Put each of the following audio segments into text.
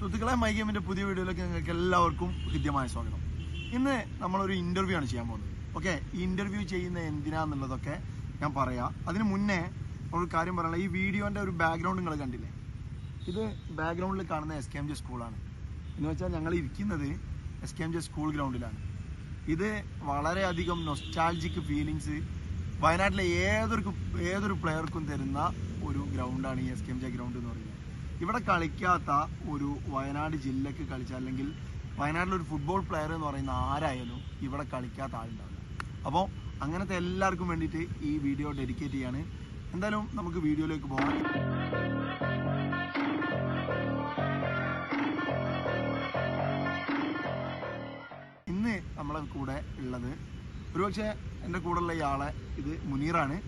സുഹൃത്തുക്കളെ മൈ ഗെയിമിന്റെ പുതിയ വീഡിയോയിലേക്ക് നിങ്ങൾക്ക് എല്ലാവർക്കും ഹൃദ്യമായ സ്വാഗതം. ഇന്ന് നമ്മളൊരു ഇന്റർവ്യൂ ആണ് ചെയ്യാൻ പോകുന്നത്. ഓക്കെ ഈ ഇന്റർവ്യൂ ചെയ്യുന്ന എന്തിനാന്നുള്ളതൊക്കെ ഞാൻ പറയാം. അതിന് മുന്നേ ഒരു കാര്യം പറയാനുള്ള ഈ വീഡിയോന്റെ ഒരു ബാക്ക്ഗ്രൗണ്ട് നിങ്ങൾ കണ്ടില്ലേ? ഇത് ബാക്ക്ഗ്രൗണ്ടിൽ കാണുന്ന എസ് കെ എം ജെ സ്കൂളാണ് എന്ന് വെച്ചാൽ ഞങ്ങൾ ഇരിക്കുന്നത് S K M J school ഗ്രൗണ്ടിലാണ് ഇത് വളരെയധികം നൊസ്റ്റാൾജിക് ഫീലിങ്സ് വയനാട്ടിലെ ഏതൊരു ഏതൊരു പ്ലെയർക്കും തരുന്ന ഒരു ഗ്രൗണ്ടാണ് ഈ S K M J ground എന്ന് പറയുന്നത്. ഇവിടെ കളിക്കാത്ത ഒരു വയനാട് ജില്ലക്ക് കളിച്ച അല്ലെങ്കിൽ വയനാട്ടിലൊരു ഫുട്ബോൾ പ്ലെയർ എന്ന് പറയുന്ന ആരായാലും ഇവിടെ കളിക്കാത്ത ആളുണ്ടാവില്ല. അപ്പോൾ അങ്ങനത്തെ എല്ലാവർക്കും വേണ്ടിയിട്ട് ഈ വീഡിയോ ഡെഡിക്കേറ്റ് ചെയ്യാണ്. എന്തായാലും നമുക്ക് വീഡിയോയിലേക്ക് പോകാം. ഇന്ന് നമ്മളെ കൂടെ ഉള്ളത് ഒരുപക്ഷെ എന്റെ കൂടെയുള്ള ഇയാളെ ഇത് മുനീറാണ്.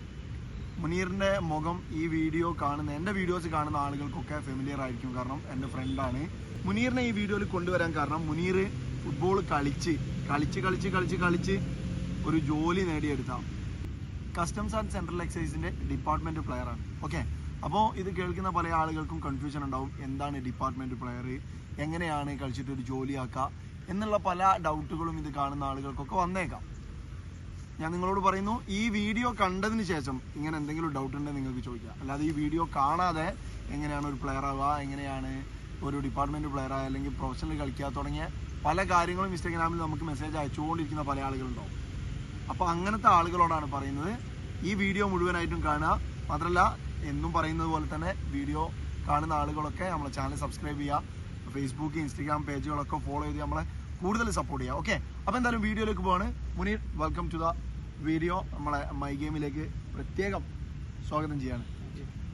മുനീറിന്റെ മുഖം ഈ വീഡിയോ കാണുന്ന എന്റെ വീഡിയോസ് കാണുന്ന ആളുകൾക്കൊക്കെ ഫെമിലിയർ ആയിരിക്കും. കാരണം എന്റെ ഫ്രണ്ടാണ് മുനീറിനെ ഈ വീഡിയോയിൽ കൊണ്ടുവരാൻ കാരണം മുനീർ ഫുട്ബോൾ കളിച്ച് കളിച്ച് കളിച്ച് കളിച്ച് കളിച്ച് ഒരു ജോലി നേടിയെടുത്ത കസ്റ്റംസ് ആൻഡ് സെൻട്രൽ എക്സൈസിന്റെ ഡിപ്പാർട്ട്മെന്റ് പ്ലെയർ ആണ്. ഓക്കെ അപ്പോൾ ഇത് കേൾക്കുന്ന പല ആളുകൾക്കും കൺഫ്യൂഷൻ ഉണ്ടാവും. എന്താണ് ഡിപ്പാർട്ട്മെന്റ് പ്ലെയർ എങ്ങനെയാണ് കളിച്ചിട്ട് ഒരു ജോലിയാക്കുക എന്നുള്ള പല ഡൗട്ടുകളും ഇത് കാണുന്ന ആളുകൾക്കൊക്കെ വന്നേക്കാം. ഞാൻ നിങ്ങളോട് പറയുന്നു ഈ വീഡിയോ കണ്ടതിന് ശേഷം ഇങ്ങനെ എന്തെങ്കിലും ഡൗട്ട് ഉണ്ടെങ്കിൽ നിങ്ങൾക്ക് ചോദിക്കാം. അല്ലാതെ ഈ വീഡിയോ കാണാതെ എങ്ങനെയാണ് ഒരു പ്ലെയർ ആവുക എങ്ങനെയാണ് ഒരു ഡിപ്പാർട്ട്മെന്റ് പ്ലെയർ ആവുക അല്ലെങ്കിൽ പ്രൊഫഷണൽ കളിക്കുക തുടങ്ങിയ പല കാര്യങ്ങളും ഇൻസ്റ്റാഗ്രാമിൽ നമുക്ക് മെസ്സേജ് അയച്ചുകൊണ്ടിരിക്കുന്ന പല ആളുകളുണ്ടാവും. അപ്പോൾ അങ്ങനത്തെ ആളുകളോടാണ് പറയുന്നത് ഈ വീഡിയോ മുഴുവനായിട്ടും കാണുക. മാത്രമല്ല എന്നും പറയുന്നത് പോലെ തന്നെ വീഡിയോ കാണുന്ന ആളുകളൊക്കെ നമ്മളെ ചാനൽ സബ്സ്ക്രൈബ് ചെയ്യുക. ഫേസ്ബുക്ക് ഇൻസ്റ്റഗ്രാം പേജുകളൊക്കെ ഫോളോ ചെയ്ത് നമ്മളെ കൂടുതൽ സപ്പോർട്ട് ചെയ്യുക ഓക്കെ അപ്പോൾ എന്തായാലും വീഡിയോയിലേക്ക് പോവാണ്. Muneer welcome to the video നമ്മളെ മൈ ഗെയിമിലേക്ക് പ്രത്യേകം സ്വാഗതം ചെയ്യാണ്.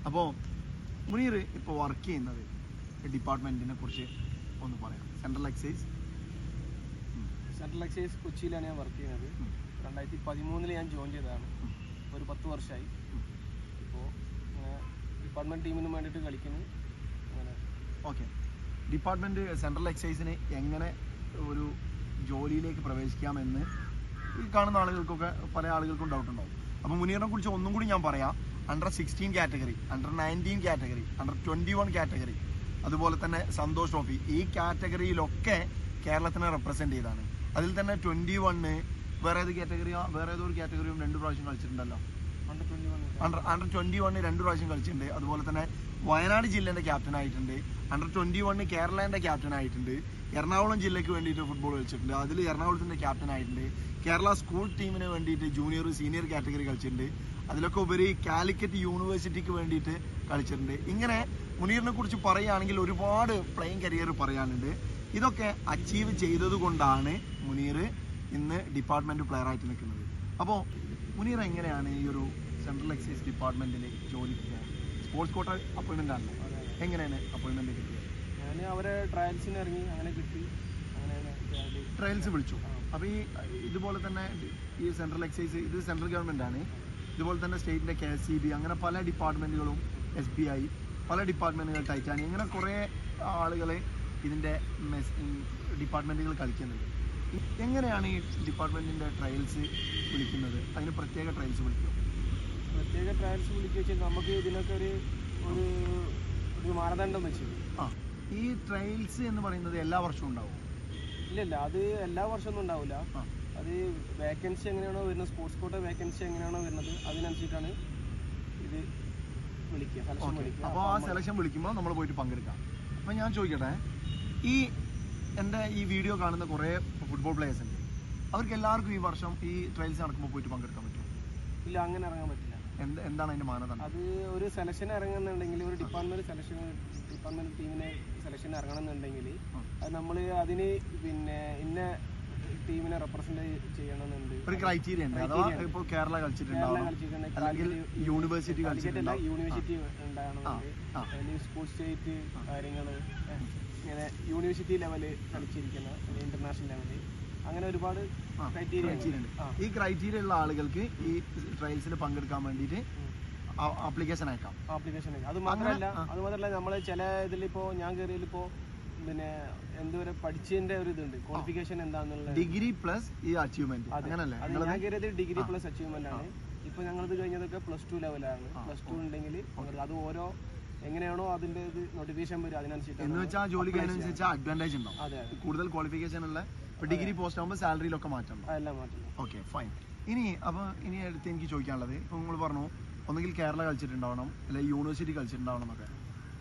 അപ്പോൾ മുനീർ ഇപ്പോൾ വർക്ക് ചെയ്യുന്നത് ഡിപ്പാർട്ട്മെന്റിനെ കുറിച്ച് ഒന്ന് പറയാം. സെൻട്രൽ എക്സൈസ് സെൻട്രൽ എക്സൈസ് കൊച്ചിയിലാണ് ഞാൻ വർക്ക് ചെയ്യുന്നത്. രണ്ടായിരത്തി പതിമൂന്നിൽ ഞാൻ ജോയിൻ ചെയ്തതാണ്. ഒരു പത്ത് വർഷമായി ഇപ്പോൾ ഡിപ്പാർട്ട്മെന്റ് ടീമിന് വേണ്ടിയിട്ട് കളിക്കുന്നു. അങ്ങനെ. ഓക്കെ ഡിപ്പാർട്ട്മെന്റ് സെൻട്രൽ എക്സൈസിന് എങ്ങനെ ഒരു ജോലിയിലേക്ക് പ്രവേശിക്കാമെന്ന് ഈ കാണുന്ന ആളുകൾക്കൊക്കെ പല ആളുകൾക്കും ഡൗട്ട് ഉണ്ടാവും. അപ്പോൾ മുനീറിനെ കുറിച്ച് ഒന്നും കൂടി ഞാൻ പറയാം. Under sixteen category under nineteen category under twenty one category അതുപോലെ തന്നെ സന്തോഷ് ട്രോഫി ഈ കാറ്റഗറിയിലൊക്കെ കേരളത്തിനെ റെപ്രസെന്റ് ചെയ്താണ്. അതിൽ തന്നെ ട്വന്റി വണ്ണ് വേറെ ഏത് കാറ്റഗറിയോ വേറെ ഏതൊരു കാറ്റഗറിയും രണ്ട് പ്രാവശ്യം കളിച്ചിട്ടുണ്ടല്ലോ. Under twenty one under under twenty one രണ്ട് പ്രാവശ്യം കളിച്ചിട്ടുണ്ട്. അതുപോലെ തന്നെ വയനാട് ജില്ലേന്റെ ക്യാപ്റ്റൻ ആയിട്ടുണ്ട്. അണ്ടർ ട്വന്റി വണ്ണ് കേരളന്റെ ക്യാപ്റ്റൻ ആയിട്ടുണ്ട്. എറണാകുളം ജില്ലയ്ക്ക് വേണ്ടിയിട്ട് ഫുട്ബോൾ കളിച്ചിട്ടുണ്ട്. അതിൽ എറണാകുളത്തിന്റെ ക്യാപ്റ്റൻ ആയിട്ടുണ്ട്. കേരള സ്കൂൾ ടീമിന് വേണ്ടിയിട്ട് ജൂനിയർ സീനിയർ കാറ്റഗറി കളിച്ചിട്ടുണ്ട്. അതിലൊക്കെ ഉപരി കാലിക്കറ്റ് യൂണിവേഴ്സിറ്റിക്ക് വേണ്ടിയിട്ട് കളിച്ചിട്ടുണ്ട്. ഇങ്ങനെ മുനീറിനെ കുറിച്ച് പറയുകയാണെങ്കിൽ ഒരുപാട് പ്ലെയിങ് കരിയർ പറയാനുണ്ട്. ഇതൊക്കെ അച്ചീവ് ചെയ്തതുകൊണ്ടാണ് മുനീർ ഇന്ന് ഡിപ്പാർട്ട്മെന്റ് ആയിട്ട് നിൽക്കുന്നത്. അപ്പോൾ മുനീർ എങ്ങനെയാണ് ഈ ഒരു സെൻട്രൽ എക്സൈസ് ഡിപ്പാർട്ട്മെന്റിൽ ജോലിക്ക് സ്പോർട്സ് കോട്ട അപ്പോയിൻമെന്റ് ആണല്ലോ. എങ്ങനെയാണ് അപ്പോയിന്റ്മെന്റ് കിട്ടിയത് ഞാൻ അവരെ ട്രയൽസിന് ഇറങ്ങി അങ്ങനെ കിട്ടി. അങ്ങനെയാണ് ട്രയൽസ് വിളിച്ചു. അപ്പൊ അപ്പോൾ ഈ ഇതുപോലെ തന്നെ ഈ സെൻട്രൽ എക്സൈസ് ഇത് സെൻട്രൽ ഗവൺമെന്റ് ആണ്. ഇതുപോലെ തന്നെ സ്റ്റേറ്റിന്റെ കെ എസ് സി ബി അങ്ങനെ പല ഡിപ്പാർട്ട്മെന്റുകളും എസ് ബി ഐ പല ഡിപ്പാർട്ട്മെന്റുകൾ ടൈറ്റാനി ഇങ്ങനെ കുറേ ആളുകളെ ഇതിന്റെ ഡിപ്പാർട്ട്മെന്റുകൾ കളിക്കുന്നുണ്ട്. എങ്ങനെയാണ് ഈ ഡിപ്പാർട്ട്മെന്റിന്റെ ട്രയൽസ് വിളിക്കുന്നത്? അതിന് പ്രത്യേക ട്രയൽസ് വിളിക്കും? പ്രത്യേക ട്രയൽസ് വിളിക്കുക വെച്ചാൽ നമുക്ക് ഇതിനൊക്കെ ഒരു ഒരു മാനദണ്ഡം വെച്ചിട്ടുണ്ട് ആ. ഈ ട്രയൽസ് എന്ന് പറയുന്നത് എല്ലാ വർഷവും ഉണ്ടാവും? ഇല്ലല്ല അത് എല്ലാ വർഷമൊന്നും ഉണ്ടാവില്ല അത് വേക്കൻസി എങ്ങനെയാണോ വരുന്നത് സ്പോർട്സ് കോട്ട വേക്കൻസി എങ്ങനെയാണോ വരുന്നത് അതിനനുസരിച്ചിട്ടാണ് ഇത് വിളിക്കുക സെലക്ഷൻ ഓക്കെ വിളിക്കുക. അപ്പോൾ ആ സെലക്ഷൻ വിളിക്കുമ്പോൾ നമ്മൾ പോയിട്ട് പങ്കെടുക്കാം. അപ്പം ഞാൻ ചോദിക്കട്ടെ ഈ എന്റെ ഈ വീഡിയോ കാണുന്ന കുറേ ഫുട്ബോൾ പ്ലേയേഴ്സ് ഉണ്ട് അവർക്ക് എല്ലാവർക്കും ഈ വർഷം ഈ ട്രയൽസ് നടക്കുമ്പോൾ പോയിട്ട് പങ്കെടുക്കാൻ പറ്റും ഇല്ല അങ്ങനെ ഇറങ്ങാൻ എന്ത് എന്താണ് അതിന്റെ മാനദണ്ഡം? അത് ഒരു സെലക്ഷൻ ഇറങ്ങുന്നുണ്ടെങ്കിൽ ഒരു ഡിപ്പാർട്ട്മെന്റ് സെലക്ഷൻ ഡിപ്പാർട്ട്മെന്റ് ടീമിനെ സെലക്ഷൻ ഇറങ്ങണമെന്നുണ്ടെങ്കിൽ അത് നമ്മൾ അതിന് പിന്നെ ഇന്ന ടീമിനെ റെപ്രസെന്റ് ചെയ്യണമെന്നുണ്ട്. ഒരു ക്രൈറ്റീരിയ ഉണ്ട്. അഥവാ ഇപ്പോൾ കേരള കേരള അല്ലെങ്കിൽ യൂണിവേഴ്സിറ്റി കളിച്ചിട്ടുണ്ടാവും യൂണിവേഴ്സിറ്റി ഉണ്ടാകണമെന്നുണ്ട് സ്പോർട്സ് സ്റ്റേറ്റ് കാര്യങ്ങൾ ഇങ്ങനെ യൂണിവേഴ്സിറ്റി ലെവൽ കളിച്ചിരിക്കുന്ന ഇന്റർനാഷണൽ ലെവൽ അങ്ങനെ ഒരുപാട് ക്രൈറ്റീരിയ ഉണ്ട്. ഈ ക്രൈറ്റീരിയ ഉള്ള ആളുകൾക്ക് ഈ ട്രയൽസിൽ പങ്കെടുക്കാൻ വേണ്ടിയിട്ട് ആപ്ലിക്കേഷൻ അയക്കാം. ആപ്ലിക്കേഷൻ അത് മാത്രമല്ല. അത് മാത്രമല്ല നമ്മൾ ചില ഇതിലിപ്പോ ഞാൻ കയറിയതിലിപ്പോ പിന്നെ എന്തുവരെ പഠിച്ചതിന്റെ ഒരു ഇതുണ്ട്. ക്വാളിഫിക്കേഷൻ എന്താണെന്നുള്ള ഡിഗ്രി പ്ലസ് ഈ അച്ചീവ്മെന്റ്. അങ്ങനല്ലേ? ഞാൻ കയറിയത് ഡിഗ്രി പ്ലസ് അച്ചീവ്മെന്റ് ആണ്. ഇപ്പൊ ഞങ്ങളിത് കഴിഞ്ഞതൊക്കെ പ്ലസ് ടു ലെവലാണ് പ്ലസ് ടു ഉണ്ടെങ്കിൽ അത് ഓരോ എങ്ങനെയാണോ അതിന്റെ ഇത് നോട്ടിഫിക്കേഷൻ വരും അതിനനുസരിച്ച് എന്ന് വെച്ചാൽ ജോലിക്ക് അതിനനുസരിച്ച് അഡ്വാന്റേജ് ഉണ്ടാവും. കൂടുതൽ ക്വാളിഫിക്കേഷൻ ഉള്ള ഇപ്പൊ ഡിഗ്രി പോസ്റ്റ് ആകുമ്പോൾ സാലറിയിലൊക്കെ മാറ്റം ഓക്കെ ഫൈൻ ഇനി അപ്പോൾ ഇനി അടുത്ത് എനിക്ക് ചോദിക്കാനുള്ളത് ഇപ്പൊ നിങ്ങൾ പറഞ്ഞു ഒന്നുകിൽ കേരള കളിച്ചിട്ടുണ്ടാവണം അല്ലെങ്കിൽ യൂണിവേഴ്സിറ്റി കളിച്ചിട്ടുണ്ടാവണം എന്നൊക്കെ.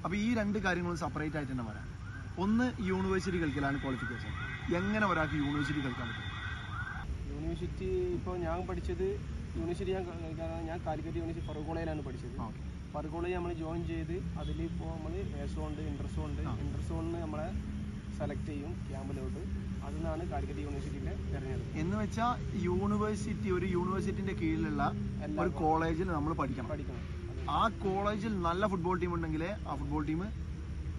അപ്പോൾ ഈ രണ്ട് കാര്യങ്ങളും സെപ്പറേറ്റ് ആയിട്ട് തന്നെ വരാം. ഒന്ന് യൂണിവേഴ്സിറ്റി കളിക്കലാണ് ക്വാളിഫിക്കേഷൻ എങ്ങനെ ഒരാൾക്ക് യൂണിവേഴ്സിറ്റി കളിക്കാൻ പറ്റും? യൂണിവേഴ്സിറ്റി ഇപ്പോൾ ഞാൻ പഠിച്ചത് യൂണിവേഴ്സിറ്റി ഞാൻ ഞാൻ കാലിക്കറ്റ് യൂണിവേഴ്സിറ്റി ഫറൂഖ് കോളേജിലാണ് പഠിച്ചത്. ഓക്കെ കോളേജ് നമ്മൾ ജോയിൻ ചെയ്ത് അതിലിപ്പോൾ നമ്മൾ ഏസോ ഉണ്ട് ഇൻട്രസോ ഉണ്ട്. ആ. ഇൻട്രസോണിന് നമ്മളെ സെലക്ട് ചെയ്യും ക്യാമ്പിലോട്ട് അതിൽ നിന്നാണ് കാലിക്കറ്റ് യൂണിവേഴ്സിറ്റിയിലെ തിരഞ്ഞെടുപ്പ്. എന്ന് വെച്ചാൽ യൂണിവേഴ്സിറ്റി ഒരു യൂണിവേഴ്സിറ്റിന്റെ കീഴിലുള്ള ഒരു കോളേജിൽ നമ്മൾ പഠിക്കണം. പഠിക്കണം. ആ കോളേജിൽ നല്ല ഫുട്ബോൾ ടീം ഉണ്ടെങ്കിൽ ആ ഫുട്ബോൾ ടീം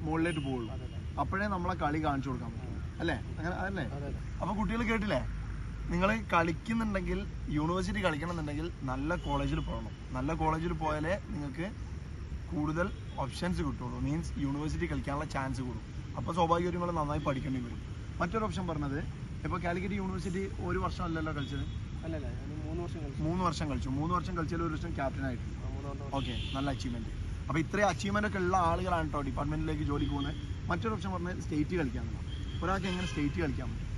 മുകളിലേക്ക് അതെ അപ്പോഴേ നമ്മളെ കളി കാണിച്ചു കൊടുക്കാൻ പറ്റും. അല്ലേ? അങ്ങനെ അതല്ലേ അതെ അതെ. അപ്പൊ കുട്ടികൾ കേട്ടില്ലേ? നിങ്ങൾ കളിക്കുന്നുണ്ടെങ്കിൽ യൂണിവേഴ്സിറ്റി കളിക്കണമെന്നുണ്ടെങ്കിൽ നല്ല കോളേജിൽ പോകണം. നല്ല കോളേജിൽ പോയാലേ നിങ്ങൾക്ക് കൂടുതൽ ഓപ്ഷൻസ് കിട്ടുള്ളൂ. മീൻസ് യൂണിവേഴ്സിറ്റി കളിക്കാനുള്ള ചാൻസ് കൂടും. അപ്പോൾ സ്വാഭാവികമായും നിങ്ങൾ നന്നായി പഠിക്കേണ്ടി വരും. മറ്റൊരു ഓപ്ഷൻ പറഞ്ഞത് ഇപ്പോൾ കാലിക്കറ്റ് യൂണിവേഴ്സിറ്റി ഒരു വർഷം അല്ലല്ലോ കളിച്ചത്? അല്ലല്ല മൂന്ന് വർഷം കളിച്ചു. മൂന്ന് വർഷം കളിച്ചു. മൂന്ന് വർഷം കളിച്ചാൽ ഒരു വർഷം ക്യാപ്റ്റൻ ആയിട്ട്. ഓക്കെ നല്ല അച്ചീവ്മെന്റ് അപ്പോൾ ഇത്രയും അച്ചീവ്മെന്റ് ഒക്കെ ഉള്ള ആളുകളാണ് കേട്ടോ ഡിപ്പാർട്ട്മെന്റിലേക്ക് ജോലിക്ക് പോകുന്നത്. മറ്റൊരു ഓപ്ഷൻ പറഞ്ഞത് സ്റ്റേറ്റ് കളിക്കാമെന്നാണ് ഒരാൾക്ക് എങ്ങനെ സ്റ്റേറ്റ് കളിക്കാൻ പറ്റും?